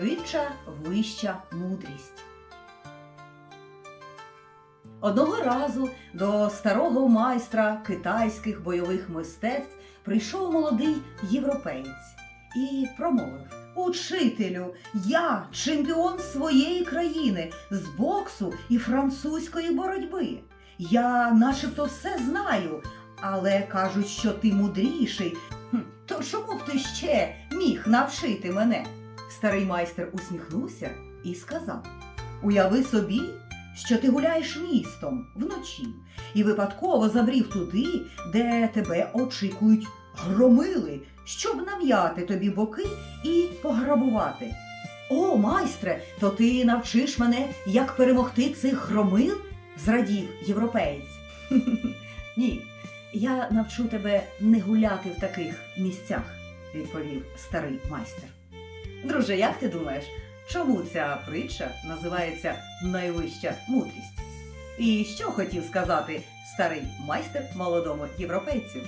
Притча вища мудрість. Одного разу до старого майстра китайських бойових мистецтв прийшов молодий європеєць і промовив: Учителю, я чемпіон своєї країни з боксу і французької боротьби. Я начебто все знаю, але кажуть, що ти мудріший. То чому б ти ще міг навчити мене? Старий майстер усміхнувся і сказав: Уяви собі, що ти гуляєш містом вночі і випадково забрів туди, де тебе очікують громили, щоб нам'яти тобі боки і пограбувати. О, майстре, то ти навчиш мене, як перемогти цих громил? зрадів європеєць. Ні, я навчу тебе не гуляти в таких місцях, відповів старий майстер. Друже, як ти думаєш, чому ця притча називається найвища мудрість? І що хотів сказати старий майстер молодому європейцю?